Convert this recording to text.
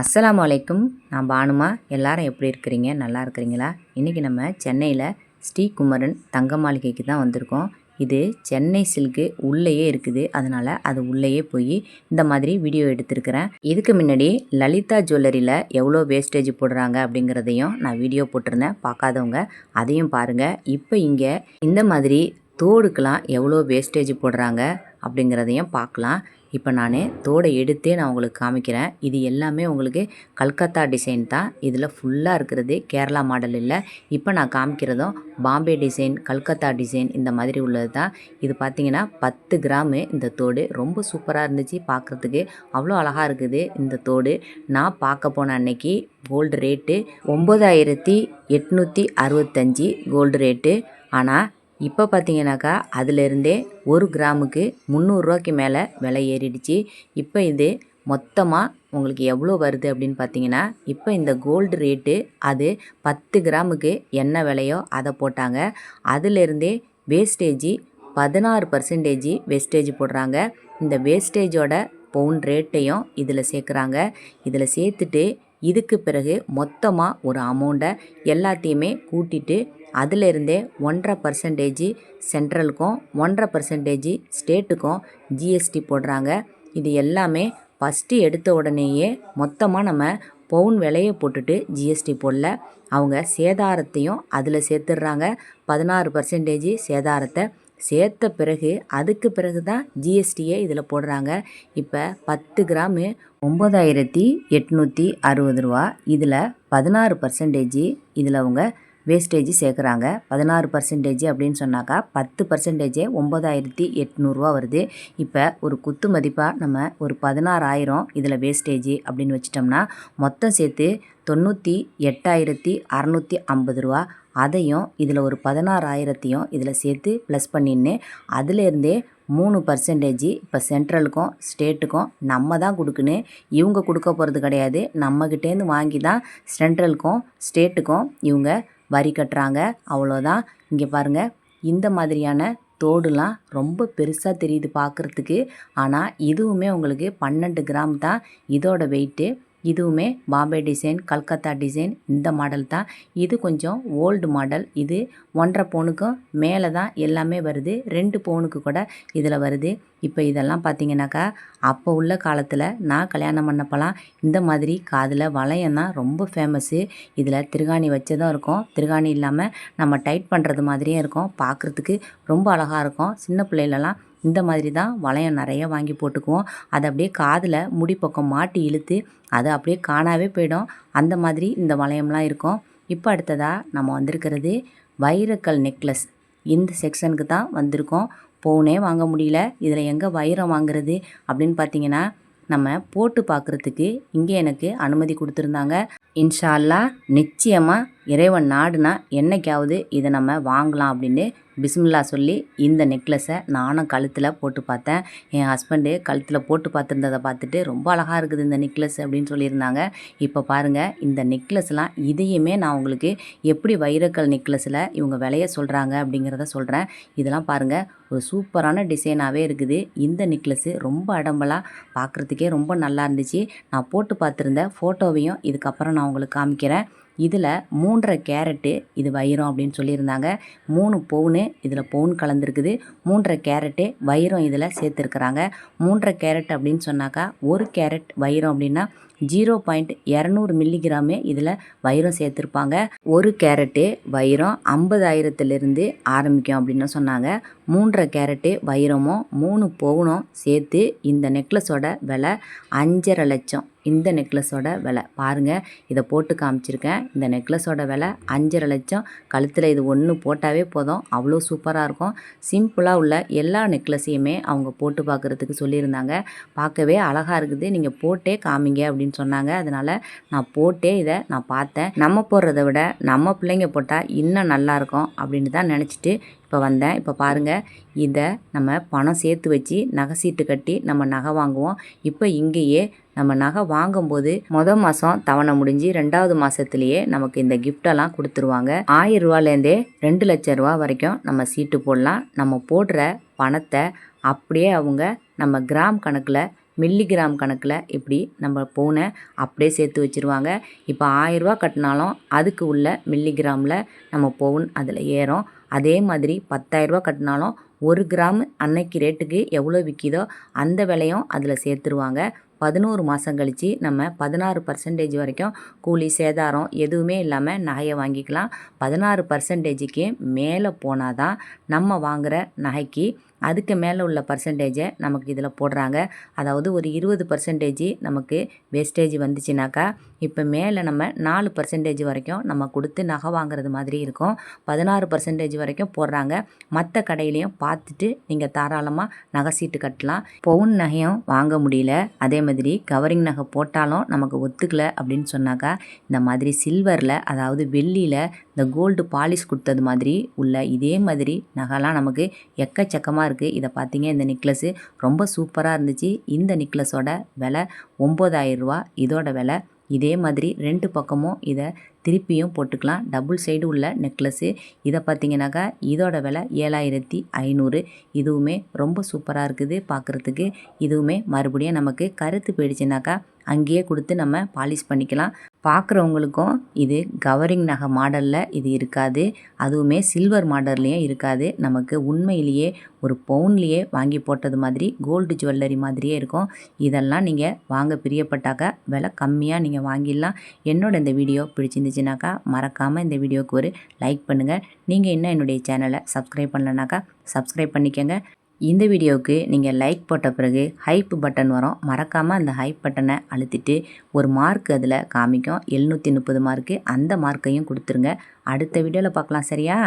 அஸ்லாம் வலைக்கும் நான் பானுமா. எல்லாரும் எப்படி இருக்கிறீங்க? நல்லா இருக்கிறீங்களா? இன்றைக்கி நம்ம சென்னையில் ஸ்ரீ குமரன் தங்க மாளிகைக்கு தான் வந்திருக்கோம். இது சென்னை சில்க்கு உள்ளேயே இருக்குது. அதனால் அது உள்ளேயே போய் இந்த மாதிரி வீடியோ எடுத்திருக்கிறேன். இதுக்கு முன்னாடி லலிதா ஜுவல்லரியில் எவ்வளோ வேஸ்டேஜ் போடுறாங்க அப்படிங்கிறதையும் நான் வீடியோ போட்டிருந்தேன். பார்க்காதவங்க அதையும் பாருங்கள் இப்போ இங்கே இந்த மாதிரி தோடுக்கெலாம் எவ்வளோ வேஸ்டேஜ் போடுறாங்க? அப்படிங்கிறதையும் பார்க்கலாம். இப்போ நான் தோடை எடுத்தே நான் உங்களுக்கு காமிக்கிறேன். இது எல்லாமே உங்களுக்கு கல்கத்தா டிசைன் தான். இதில் ஃபுல்லாக இருக்கிறது கேரளா மாடல் இல்லை. இப்போ நான் காமிக்கிறதும் பாம்பே டிசைன் கல்கத்தா டிசைன் இந்த மாதிரி உள்ளது தான். இது பார்த்திங்கன்னா பத்து கிராமு இந்த தோடு. ரொம்ப சூப்பராக இருந்துச்சு பார்க்குறதுக்கு. அவ்வளோ அழகாக இருக்குது இந்த தோடு. நான் பார்க்க போன அன்னைக்கு கோல்டு ரேட்டு ஒம்பதாயிரத்தி எட்நூற்றி அறுபத்தஞ்சி கோல்டு ரேட்டு ஆனால் இப்போ பார்த்தீங்கன்னாக்கா அதிலிருந்தே ஒரு கிராமுக்கு முந்நூறுரூவாய்க்கு மேலே விலை ஏறிடுச்சு. இப்போ இது மொத்தமாக உங்களுக்கு எவ்வளோ வருது அப்படின்னு பார்த்தீங்கன்னா இப்போ இந்த கோல்டு ரேட்டு அது பத்து கிராமுக்கு என்ன விலையோ அதை போட்டாங்க. அதிலிருந்தே வேஸ்டேஜி பதினாறு பர்சன்டேஜி வேஸ்டேஜ் போடுறாங்க. இந்த வேஸ்டேஜோட பவுன் ரேட்டையும் இதில் சேர்க்குறாங்க. இதில் சேர்த்துட்டு இதுக்கு பிறகு மொத்தமாக ஒரு அமௌண்ட்டை எல்லாத்தையுமே கூட்டிட்டு அதிலிருந்தே ஒன்றரை பர்சன்டேஜ் சென்ட்ரலுக்கும் ஒன்றரை பர்சன்டேஜ் ஸ்டேட்டுக்கும் ஜிஎஸ்டி போடுறாங்க. இது எல்லாமே ஃபஸ்ட்டு எடுத்த உடனேயே மொத்தமாக நம்ம பவுன் விலையை போட்டுட்டு ஜிஎஸ்டி போடல. அவங்க சேதாரத்தையும் அதில் சேர்த்துடுறாங்க. பதினாறு பர்சன்டேஜ் சேதாரத்தை சேர்த்த பிறகு அதுக்கு பிறகு தான் ஜிஎஸ்டியே இதில் போடுறாங்க. இப்போ பத்து கிராமு ஒம்பதாயிரத்தி எட்நூற்றி அறுபது ரூபா. இதில் பதினாறு பர்சன்டேஜ் இதில் அவங்க வேஸ்டேஜ் சேர்க்குறாங்க. பதினாறு பர்சன்டேஜ் அப்படின்னு சொன்னாக்கா பத்து பர்சன்டேஜே ஒம்பதாயிரத்தி எட்நூறுரூவா வருது. இப்போ ஒரு குத்து மதிப்பாக நம்ம ஒரு பதினாறாயிரம் இதில் வேஸ்டேஜ் அப்படின்னு வச்சிட்டோம்னா மொத்தம் சேர்த்து தொண்ணூற்றி எட்டாயிரத்தி அறநூற்றி ஐம்பது ரூபா. அதையும் இதில் ஒரு பதினாறாயிரத்தையும் இதில் சேர்த்து ப்ளஸ் பண்ணின்னு அதுலேருந்தே மூணு பர்சன்டேஜ் இப்போ சென்ட்ரலுக்கும் ஸ்டேட்டுக்கும் நம்ம தான் கொடுக்கணும் இவங்க கொடுக்க போகிறது கிடையாது. நம்மக்கிட்டேருந்து வாங்கி தான் சென்ட்ரலுக்கும் ஸ்டேட்டுக்கும் இவங்க வரி கட்டுறாங்க. அவ்வளோதான் இங்கே பாருங்கள் இந்த மாதிரியான தோடுலாம் ரொம்ப பெருசாக தெரியுது பார்க்குறதுக்கு ஆனால் இதுவுமே உங்களுக்கு பன்னெண்டு கிராம் தான். இதோட வெயிட்டு இதுவுமே பாம்பே டிசைன் கல்கத்தா டிசைன் இந்த மாடல் தான். இது கொஞ்சம் ஓல்டு மாடல் இது ஒன்றரை பவுனுக்கும் மேலே தான் எல்லாமே வருது. ரெண்டு பவுனுக்கு கூட இதில் வருது. இப்போ இதெல்லாம் பார்த்தீங்கன்னாக்கா அப்போ உள்ள காலத்தில் நான் கல்யாணம் பண்ணப்போலாம் இந்த மாதிரி காதில் வளையம் தான் ரொம்ப ஃபேமஸ்ஸு இதில் திருகாணி வச்சதும் இருக்கும். திருகாணி இல்லாமல் நம்ம டைட் பண்ணுறது மாதிரியே இருக்கும். பார்க்குறதுக்கு ரொம்ப அழகாக இருக்கும். சின்ன பிள்ளைலலாம் இந்த மாதிரி தான் வளையம் நிறைய வாங்கி போட்டுக்குவோம். அதை அப்படியே காதில் முடி பக்கம் மாட்டி இழுத்து அது அப்படியே காணாவே போயிடும். அந்த மாதிரி இந்த வளையம்லாம் இருக்கும். இப்போ அடுத்ததாக நம்ம வந்திருக்கிறது வைரக்கல் நெக்லஸ். இந்த செக்ஷனுக்கு தான் வந்திருக்கோம். போனே வாங்க முடியல. இதில் எங்கே வைரம் வாங்குறது அப்படின்னு பார்த்தீங்கன்னா நம்ம போட்டு பார்க்குறதுக்கு இங்கே எனக்கு அனுமதி கொடுத்துருந்தாங்க. இன்ஷா நிச்சயமாக இறைவன் நாடுனா என்னைக்காவது இதை நம்ம வாங்கலாம் அப்படின்னு பிஸ்மில்லா சொல்லி இந்த நெக்லஸை நானும் கழுத்தில் போட்டு பார்த்தேன். என் ஹஸ்பண்டு கழுத்தில் போட்டு பார்த்துருந்ததை பார்த்துட்டு ரொம்ப அழகாக இருக்குது இந்த நெக்லஸ் அப்படின்னு சொல்லியிருந்தாங்க. இப்போ பாருங்கள் இந்த நெக்லஸ்லாம் இதையுமே நான் உங்களுக்கு எப்படி வைரக்கல் நெக்லஸில் இவங்க விலைய சொல்கிறாங்க அப்படிங்கிறத சொல்கிறேன் இதெல்லாம் பாருங்கள் ஒரு சூப்பரான டிசைனாகவே இருக்குது. இந்த நெக்லஸ்ஸு ரொம்ப அடம்பலாக பார்க்குறதுக்கே ரொம்ப நல்லா இருந்துச்சு. நான் போட்டு பார்த்துருந்த ஃபோட்டோவையும் இதுக்கப்புறம் நான் உங்களுக்கு காமிக்கிறேன். இதில் மூன்றரை கேரட்டு இது வைரம் அப்படின்னு சொல்லியிருந்தாங்க. மூணு பவுனு இதில் பவுன் கலந்துருக்குது. மூன்றரை கேரட்டு வைரம் இதில் சேர்த்துருக்குறாங்க. மூன்றரை கேரட் அப்படின்னு சொன்னாக்கா ஒரு கேரட் வைரம் அப்படின்னா ஜீரோ பாயிண்ட் இரநூறு மில்லிகிராமே இதில் வைரம் சேர்த்துருப்பாங்க. ஒரு கேரட்டு வைரம் ஐம்பதாயிரத்துலேருந்து ஆரம்பிக்கும் அப்படின்னு சொன்னாங்க. மூன்றரை கேரட்டு வைரமும் மூணு பவுனும் சேர்த்து இந்த நெக்லஸோட விலை அஞ்சரை லட்சம். இந்த நெக்லஸோட விலை. பாருங்கள் இதை போட்டு காமிச்சிருக்கேன். இந்த நெக்லஸோட விலை அஞ்சரை லட்சம். கழுத்தில் இது ஒன்று போட்டாவே போதும். அவ்வளோ சூப்பராக இருக்கும். சிம்பிளாக உள்ள எல்லா நெக்லஸையுமே அவங்க போட்டு பார்க்குறதுக்கு சொல்லியிருந்தாங்க. பார்க்கவே அழகாக இருக்குது. நீங்கள் போட்டே காமிங்க அப்படின்னு சொன்னாங்க. அதனால் நான் போட்டே இதை நான் பார்த்தேன். நம்ம போடுறத விட நம்ம பிள்ளைங்க போட்டால் இன்னும் நல்லாயிருக்கும் அப்படின்னு தான் நினச்சிட்டு இப்போ வந்தேன். இப்போ பாருங்கள் இதை நம்ம பணம் சேர்த்து வச்சு நகை சீட்டு கட்டி நம்ம நகை வாங்குவோம். இப்போ இங்கேயே நம்ம நகை வாங்கும்போது மொதல் மாதம் தவணை முடிஞ்சு ரெண்டாவது மாதத்துலேயே நமக்கு இந்த கிஃப்டெல்லாம் கொடுத்துருவாங்க. ஆயிரம் ரூபாலேருந்தே ரெண்டு லட்ச ரூபா வரைக்கும் நம்ம சீட்டு போடலாம். நம்ம போடுற பணத்தை அப்படியே அவங்க நம்ம கிராம் கணக்கில் மில்லிகிராம் கணக்கில் இப்படி நம்ம பவுனை அப்படியே சேர்த்து வச்சுருவாங்க. இப்போ ஆயிரரூவா கட்டினாலும் அதுக்கு உள்ள மில்லிகிராமில் நம்ம பவுன் அதில் ஏறும். அதே மாதிரி பத்தாயிரரூவா கட்டினாலும் ஒரு கிராம் அன்னைக்கு ரேட்டுக்கு எவ்வளோ விற்கிதோ அந்த விலையும் அதில் சேர்த்துருவாங்க. பதினோரு மாதம் கழித்து நம்ம பதினாறு பர்சன்டேஜ் வரைக்கும் கூலி சேதாரம் எதுவுமே இல்லாமல் நகையை வாங்கிக்கலாம். பதினாறு பர்சன்டேஜுக்கு மேலே போனால் தான் நம்ம வாங்குகிற நகைக்கு அதுக்கு மேலே உள்ள பர்சன்டேஜை நமக்கு இதில் போடுறாங்க. அதாவது ஒரு இருபது பர்சன்டேஜ் நமக்கு வேஸ்டேஜ் வந்துச்சுனாக்கா இப்போ மேலே நம்ம நாலு பர்சன்டேஜ் வரைக்கும் நம்ம கொடுத்து நகை வாங்குறது மாதிரி இருக்கும். பதினாறு பர்சன்டேஜ் வரைக்கும் போடுறாங்க. மற்ற கடையிலையும் பார்த்துட்டு நீங்கள் தாராளமாக நகை சீட்டு கட்டலாம். பவுன் நகையும் வாங்க முடியல. அதே மாதிரி கவரிங் நகை போட்டாலும் நமக்கு ஒத்துக்கல அப்படின்னு சொன்னாக்கா இந்த மாதிரி சில்வரில் அதாவது வெள்ளியில் இந்த கோல்டு பாலிஷ் கொடுத்தது மாதிரி உள்ள இதே மாதிரி நகைலாம் நமக்கு எக்கச்சக்கமாக இருக்குது இதை பார்த்தீங்க இந்த நெக்லஸ்ஸு ரொம்ப சூப்பராக இருந்துச்சு. இந்த நெக்லஸோட விலை ஒம்பதாயிரரூவா இதோட விலை இதே மாதிரி ரெண்டு பக்கமும் இதை திருப்பியும் போட்டுக்கலாம். டபுள் சைடு உள்ள நெக்லஸ்ஸு இதை பார்த்தீங்கன்னாக்கா இதோட விலை ஏழாயிரத்தி ஐநூறு. இதுவுமே ரொம்ப சூப்பராக இருக்குது பார்க்குறதுக்கு இதுவுமே மறுபடியும் நமக்கு கருத்து போயிடுச்சுனாக்கா அங்கேயே கொடுத்து நம்ம பாலிஷ் பண்ணிக்கலாம். பார்க்குறவங்களுக்கும் இது கவரிங் நகை மாடலில் இது இருக்காது. அதுவுமே சில்வர் மாடல்லையும் இருக்காது. நமக்கு உண்மையிலேயே ஒரு பவுன்லேயே வாங்கி போட்டது மாதிரி கோல்டு ஜுவல்லரி மாதிரியே இருக்கும். இதெல்லாம் நீங்கள் வாங்க பிரியப்பட்டாக்கா விலை கம்மியாக நீங்கள் வாங்கிடலாம். என்னோட இந்த வீடியோ பிடிச்சிருந்துச்சுனாக்கா மறக்காமல் இந்த வீடியோவுக்கு ஒரு லைக் பண்ணுங்கள் நீங்கள் இன்னும் என்னுடைய சேனலை சப்ஸ்கிரைப் பண்ணலனாக்கா சப்ஸ்கிரைப் பண்ணிக்கோங்க. இந்த வீடியோவுக்கு நீங்கள் லைக் போட்ட பிறகு ஹைப் பட்டன் வரும். மறக்காமல் அந்த ஹைப் பட்டனை அழுத்திட்டு ஒரு மார்க் அதில் காமிக்கும். எழுநூற்றி முப்பது மார்க்கு அந்த மார்க்கையும் கொடுத்துருங்க. அடுத்த வீடியோவில் பார்க்கலாம் சரியா?